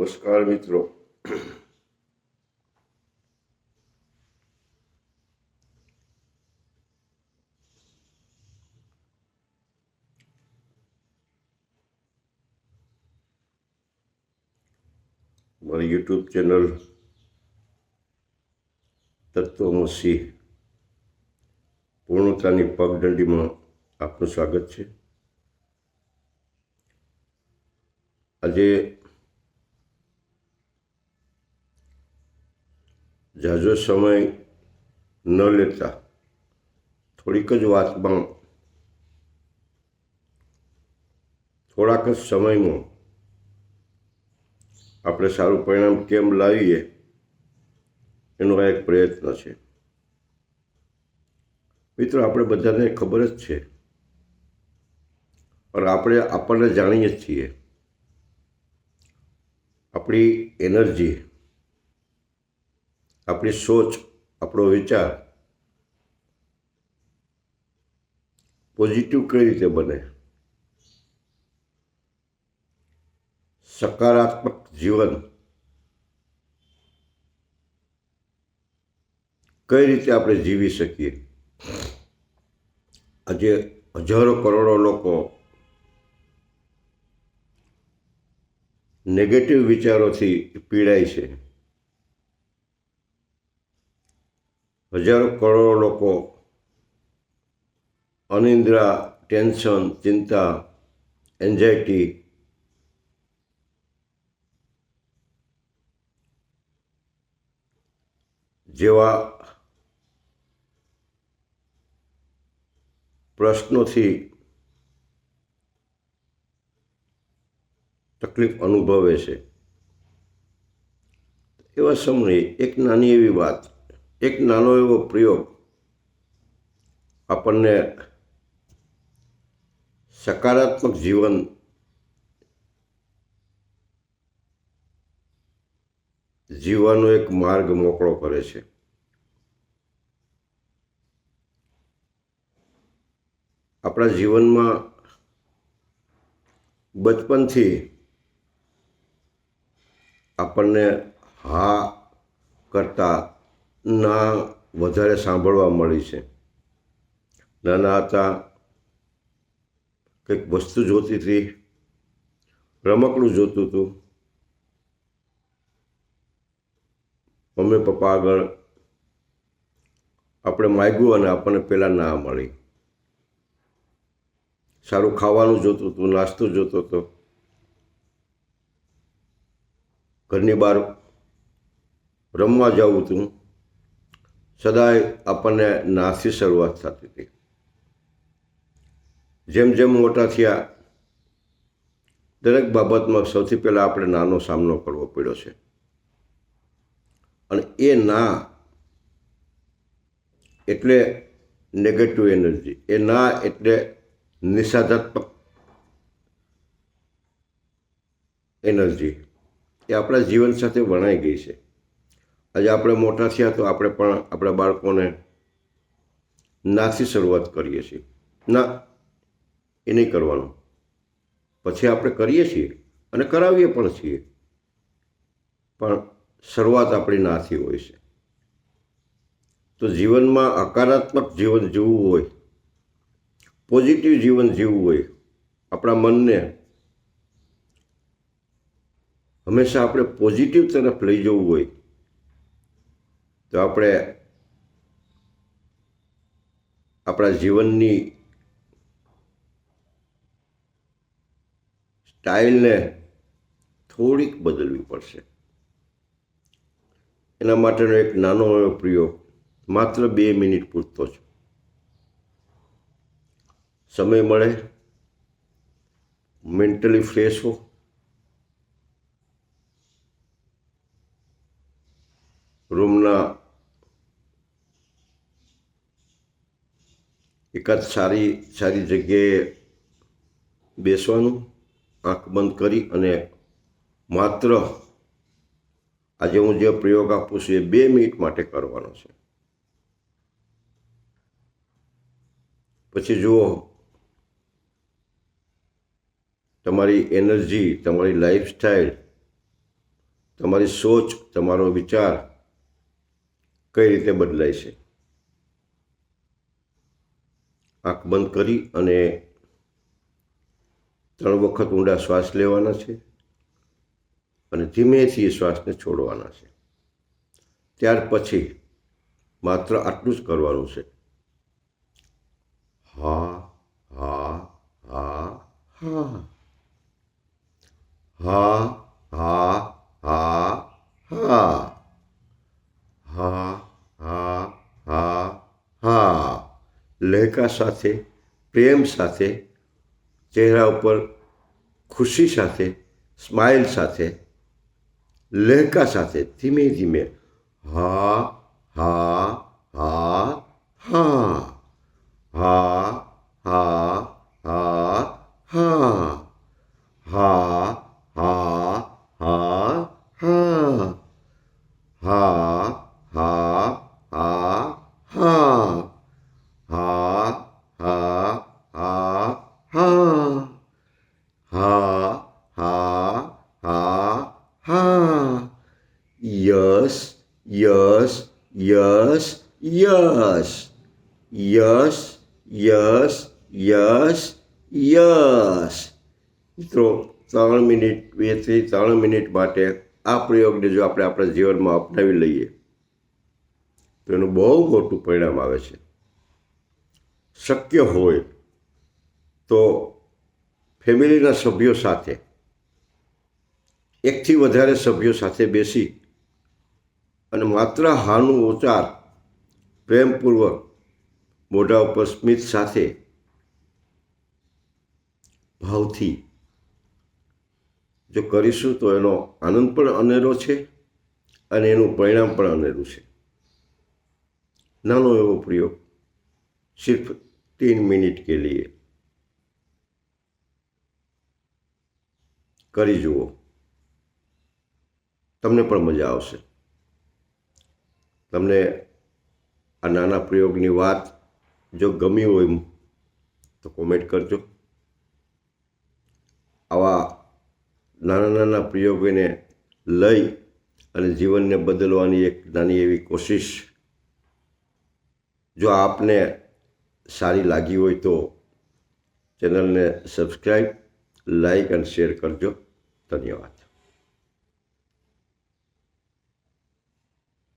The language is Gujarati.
નમસ્કાર મિત્રો. મારી યુટ્યુબ ચેનલ તત્વમસી પૂર્ણતાની પગદંડીમાં આપનું સ્વાગત છે. આજે ઝાઝો સમય ન લેતા. થોડીક જ વાતમાં થોડાક જ સમયમાં. આપણે સારું પરિણામ કેમ લાવીએ? એનો આ એક પ્રયત્ન છે. મિત્રો, આપણે બધાને ખબર જ છે. પણ આપણે આપણને જાણીએ જ છીએ. આપણી એનર્જી આપણી સોચ, આપણો વિચાર પોઝિટિવ કઈ રીતે બને? સકારાત્મક જીવન કઈ રીતે આપણે જીવી શકીએ? આજે હજારો કરોડો લોકો નેગેટિવ વિચારોથી પીડાય છે. હજારો કરોડો લોકો અનિંદ્રા, ટેન્શન, ચિંતા એન્ઝાયટી જેવા પ્રશ્નોથી તકલીફ અનુભવે છે. એવા સમયે એક નાની એવી વાત એક નાનો એવો પ્રયોગ આપણને સકારાત્મક જીવન જીવવાનો એક માર્ગ મોકળો કરે છે. આપણા જીવનમાં બચપનથી આપણને હા કરતા ના વધારે સાંભળવા મળી છે. નાના હતા, કંઈક વસ્તુ જોતી હતી, રમકડું જોતું હતું. મમ્મી પપ્પા આગળ આપણે માગ્યું અને આપણને પહેલાં ના મળી. સારું ખાવાનું જોતું હતું, નાસ્તો જોતો હતો. ઘરની બહાર રમવા જવું હતું. સદાય આપણને નાથી શરૂઆત થતી હતી. જેમ જેમ મોટા થયા, દરેક બાબતમાં સૌથી પહેલાં આપણે નાનો સામનો કરવો પડ્યો છે. અને એ ના એટલે નેગેટિવ એનર્જી એ ના એટલે નિષાધાત્મક એનર્જી એ આપણા જીવન સાથે વણાઈ ગઈ છે. આજે આપણે મોટા થયા તો આપણે પણ આપણા બાળકોને નાથી શરૂઆત કરીએ છીએ. ના, એ નહીં કરવાનું. પછી આપણે કરીએ છીએ અને કરાવીએ પણ છીએ. પણ શરૂઆત આપણી નાથી હોય છે. તો જીવનમાં હકારાત્મક જીવન જીવવું હોય, પોઝિટિવ જીવન જીવવું હોય, આપણા મનને હંમેશા આપણે પોઝિટિવ તરફ લઈ જવું હોય તો આપણે આપણા જીવનની સ્ટાઇલને થોડીક બદલવી પડશે. એના માટેનો એક નાનો એવો પ્રયોગ માત્ર બે મિનિટ પૂરતો છે સમય મળે, મેન્ટલી ફ્રેશ હો. રૂમના એકાદ સારી સારી જગ્યાએ બેસવાનું, આંખ બંધ કરી અને માત્ર આજે હું જે પ્રયોગ આપું છું એ બે મિનિટ માટે કરવાનો છે. પછી જુઓ, તમારી એનર્જી, તમારી લાઈફસ્ટાઈલ, તમારી સોચ, તમારો વિચાર કઈ રીતે બદલાય છે? આંખ બંધ કરી અને ત્રણ વખત ઊંડા શ્વાસ લેવાના છે અને ધીમેથી એ શ્વાસને છોડવાના છે. ત્યાર પછી માત્ર આટલું જ કરવાનું છે. હા હા હા હા. હા હા હા હા. હા હા હા. લહેકા સાથે પ્રેમ સાથે ચહેરા ઉપર ખુશી સાથે સ્માઇલ સાથે લહેકા સાથે ધીમે ધીમે હા હા હા હા હા હા હા હા હા હા હા હા હા હા હા હા યશ યશ યશ યસ યસ મિત્રો, ત્રણ મિનિટ બેથી ત્રણ મિનિટ માટે આ પ્રયોગને જો આપણે આપણા જીવનમાં અપનાવી લઈએ, તો એનું બહુ મોટું પરિણામ આવે છે. શક્ય હોય તો ફેમિલીના સભ્યો સાથે, એકથી વધારે સભ્યો સાથે બેસી અને માત્ર હાનું ઉચ્ચાર પ્રેમપૂર્વક મોઢા ઉપર સ્મિત સાથે ભાવથી જો કરીશું તો એનો આનંદ પણ અનેરો છે અને એનું પરિણામ પણ અનેરું છે. નાનો એવો પ્રયોગ સિર્ફ તીન મિનિટ કે લઈએ કરી જુઓ. તમને પણ મજા આવશે. તમને આ નાના પ્રયોગની વાત જો ગમી હોય તો કોમેન્ટ કરજો. આવા નાના નાના પ્રયોગોને લઈ અને જીવનને બદલવાની એક નાની એવી કોશિશ જો આપને સારી લાગી હોય તો ચેનલને સબસ્ક્રાઈબ લાઈક અને શેર કરજો. ધન્યવાદ.